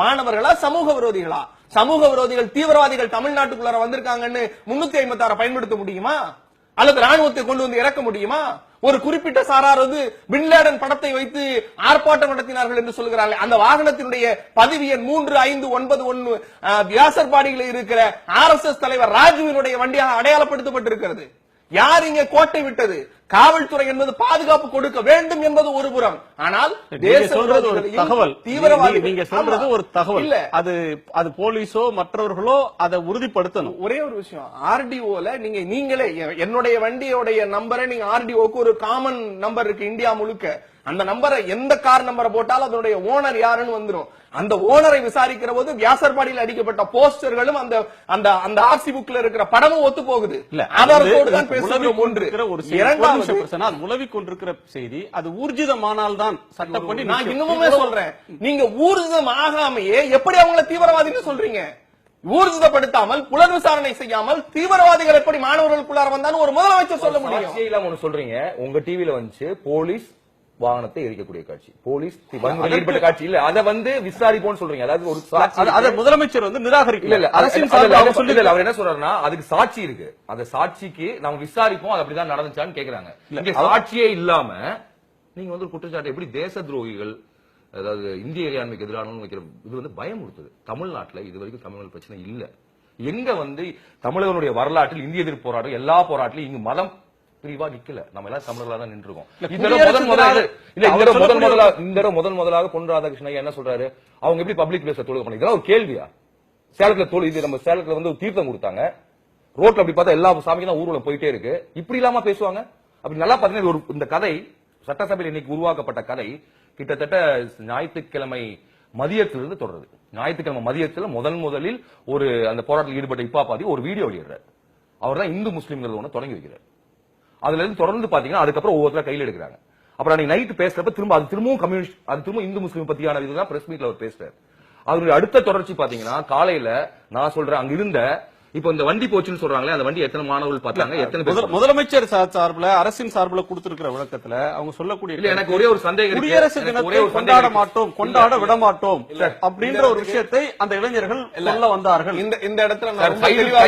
மாணவர்களா சமூக விரோதிகளா? சமூக விரோதிகள் தீவிரவாதிகள் தமிழ்நாட்டுக்குள்ளார வந்திருக்காங்கன்னு முன்னூத்தி ஐம்பத்தி ஆறு பயன்படுத்த முடியுமா? அல்லது ராணுவத்தை கொண்டு வந்து இறக்க முடியுமா? ஒரு குறிப்பிட்ட சாரார் வந்து பின்லேடன் படத்தை வைத்து ஆர்ப்பாட்டம் நடத்தினார்கள் என்று சொல்கிறார்கள். அந்த வாகனத்தினுடைய பதிவு எண் மூன்று ஐந்து ஒன்பது ஒன்னு வியாசர்பாடியில் இருக்கிற ஆர் எஸ் எஸ் தலைவர் ராஜுவினுடைய வண்டியாக அடையாளப்படுத்தப்பட்டிருக்கிறது. யார் இங்க கோட்டை விட்டது? காவல்துறை என்பது பாதுகாப்பு கொடுக்க வேண்டும் என்பது ஒரு புறம். ஆனால் சொல்றது ஒரு தகவல். தீவிரவாதி நீங்க- சொல்றது ஒரு தகவல். இல்ல. அது அது போலீஸோ மற்றவர்களோ அதை உறுதிப்படுத்தணும். ஒரே ஒரு விஷயம். ஆர்டிஓல நீங்க நீங்களே என்னுடைய வண்டியோடைய நம்பரை நீங்க ஆர்டிஓக்கு ஒரு காமன் நம்பர் இருக்கு இந்தியா முழுக்க. அந்த நம்பரை எந்த கார் நம்பரை போட்டாலும் அதனுடைய ஓனர் யாருன்னு வந்துரும். அந்த ஓனரை விசாரிக்கிற போது வியாசர்பாடியில் அடிக்கப்பட்ட போஸ்டர்களும் அந்த அந்த அந்த ஆர்சி புக்ல இருக்கிற படமும் ஒத்து போகுது ஆதாரத்தோடு தான் பேசுகிறோம் ஒன்று. இரண்டாவது நிமிஷம் உலவிக் கொண்டிருக்கிற செய்தி அது ஊர்ஜிதமானால் தான் சட்டப்படி நான். இன்னமுமே சொல்றேன். நீங்க ஊர்ஜிதம் ஆகாமையே எப்படி அவங்கள தீவிரவாதின்னு சொல்றீங்க? ஊர்ஜிதப்படுத்தாமல் புலன் விசாரணை செய்யாமல் தீவிரவாதிகள் எப்படி மாணவர்களுக்குள்ளார வந்தான்னு ஒரு முதலமைச்சர் சொல்ல முடியும். ஒண்ணு சொல்றீங்க. உங்க டிவில வந்துச்சு போலீஸ் வாகனத்தை எரிக்கக்கூடிய காட்சி. போலீஸ் ஈடுபட்ட காட்சி இல்ல அத வந்து விசாரிப்போம்னு சொல்றீங்க. அதாவது ஒரு அது- முதலமைச்சர் வந்து நிராகரிக்கல. இல்ல அரசின் சொல்லி அவர் என்ன சொல்றாருன்னா அதுக்கு சாட்சி இருக்கு. அந்த சாட்சிக்கு நாம விசாரிப்போம் அது அப்படிதான் நடந்துச்சான்னு கேக்குறாங்க. இங்க சாட்சியே இல்லாம நீங்க வந்து குற்றச்சாட்டு எப்படி தேச துரோகிகள் அதாவது இந்திய இறையாண்மைக்கு எதிரானவங்க வைக்கிற இது வந்து பயமுறுத்துது. தமிழ்நாட்டுல இது வரைக்கும் தமிழ் பிரச்சனை இல்ல. எங்க வந்து தமிழர்களுடைய வரலாற்றில் இந்திய எதிர்ப்பு போராட்டம் எல்லா போராட்டிலும் இங்க மதம் பிரிவா நிக்கல. நம்ம எல்லாம் தமிழர்களா தான் நின்றுருக்கோம். இந்த முதல் முதலாக இல்ல இந்த முதல் முதலாக இந்த முதல் முதலாக பொன் ராதாகிருஷ்ணன் ஐயா என்ன சொல்றாரு? அவங்க எப்படி பப்ளிக் பிளேஸ்ல தொழுகை பண்ணி இதெல்லாம் ஒரு கேள்வியா? சேலத்துல தொழு இது நம்ம சேலத்துல வந்து ஒரு தீர்த்தம் கொடுத்தாங்க. ரோட்ல அப்படி பார்த்தா எல்லா சாமிக்கும் தான் ஊர்வலம் போயிட்டே இருக்கு. இப்படி இல்லாம பேசுவாங்க? அப்படி நல்லா பாத்தீங்கன்னா ஒரு இந்த கதை சட்டசபையில் இன்னைக்கு உருவாக்கப்பட்ட கதை கிட்டத்தட்ட ஞாயிற்றுக்கிழமை மதியத்திலிருந்து தொடருது. ஞாயிற்றுக்கிழமை மதியத்துல முதல் முதலில் ஒரு அந்த போராட்டத்தில் ஈடுபட்ட இப்பா பாதி ஒரு வீடியோ வெளியிடுறாரு. அவர் தான் இந்து முஸ்லீம்கள் ஒண்ணு தொடங்கி வைக்கிறார். அதுல இருந்து தொடர்ந்து பாத்தீங்கன்னா அதுக்கப்புறம் ஒவ்வொருத்தர கையில் எடுக்கிறாங்க. அப்புறம் அன்னைக்கு நைட் பேசுறப்ப திரும்ப அது திரும்பவும் கம்யூனிஸ்ட் அது திரும்ப இந்து முஸ்லீம் பத்தியான இதுதான் பிரஸ் மீட்ல அவர் பேசுறாரு. அதனுடைய அடுத்த தொடர்ச்சி பாத்தீங்கன்னா காலையில நான் சொல்றேன் அங்க இருந்த இப்போ இந்த வண்டி போச்சுன்னு சொல்றாங்களே அந்த வண்டி எத்தனை மாணவர்கள் பார்த்தாங்க எத்தனை பேர் முதல்- முதலமைச்சர் சார்பில் அரசின் சார்பில் கொடுத்திருக்கிற விளக்கத்துல அவங்க சொல்லக்கூடிய இல்ல எனக்கு ஒரே ஒரு சந்தேகம் இருக்கு. குடியரசு தினத்தை ஒரே ஒரு கொண்டாட மாட்டோம். கொண்டாட விட மாட்டோம். அப்படின்ற ஒரு விஷயத்தை அந்த இளைஞர்கள் சொல்ல வந்தார்கள். இந்த இந்த இடத்துல நான்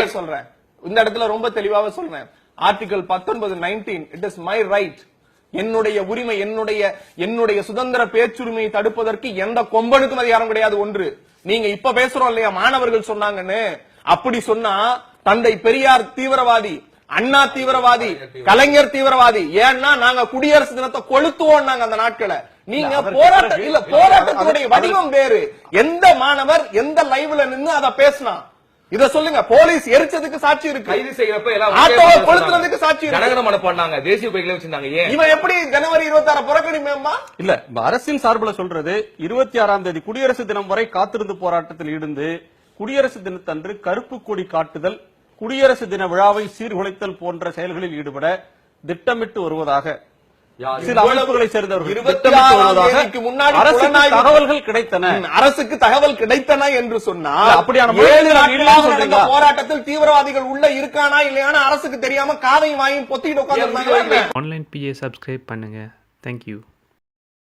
சொல்றேன். இந்த இடத்துல ரொம்ப தெளிவாக சொல்றேன். ஆர்டிகல் பத்தொன்பது nineteen it is my right என்னுடைய உரிமை என்னுடைய என்னுடைய சுதந்திர பேச்சுரிமையை தடுப்பதற்கு எந்த கொம்பனுக்கும் அதிகாரம் கிடையாது. ஒன்று நீங்க இப்ப பேசுறோம் இல்லையா? மாணவர்கள் சொன்னாங்கன்னு. அப்படி சொன்னா தந்தை பெரியார் தீவிரவாதி அண்ணா தீவிரவாதி கலைஞர் தீவிரவாதி ஏன்னா நாங்க குடியரசு தினத்தை கொளுத்துவோம் நாங்க அந்த நாட்களை. நீங்க அதற்கு போராட்ட பிறகு- இல்ல போராட்டத்தினுடைய அதற்கு- வடிவம் வேறு. எந்த மாணவர் எந்த லைவ்ல நின்னு அத பேசினா? இத சொல்லுங்க போலீஸ் எரிச்சதுக்கு சாட்சி இருக்கு கைது செய்யறப்ப எல்லாம் ஆட்டோவை கொளுத்துறதுக்கு சாட்சி இருக்கு. ஜனகணமன பண்ணாங்க தேசிய கொடிகளை வச்சிருந்தாங்க ஏன் இவன் எப்படி ஜனவரி இருபத்தி ஆறு புறக்கணிப்பேம்மா இல்ல அரசின் சார்பில் சொல்றது இருபத்தி ஆறாம் தேதி குடியரசு தினம் வரை காத்திருந்து போராட்டத்தில் இருந்து குடியரசு தினத்தன்று கருப்பு கொடி காட்டுதல் குடியரசு தின விழாவை சீர்குலைத்தல் போன்ற செயல்களில் ஈடுபட திட்டமிட்டு வருவதாக? சில அமைப்புகளை சேர்ந்தவர்கள். தகவல்கள் கிடைத்தன. அரசுக்கு தகவல் கிடைத்தன என்று சொன்னால் அப்படியான? போராட்டத்தில் தீவிரவாதிகள் உள்ள இருக்கானா இல்லையான்னு அரசுக்கு தெரியாம காதையும் வாயும் பொத்திட்டு உட்கார்ந்து ஆன்லைன் பிஏ சப்ஸ்கிரைப் பண்ணுங்கள் தேங்க்யூ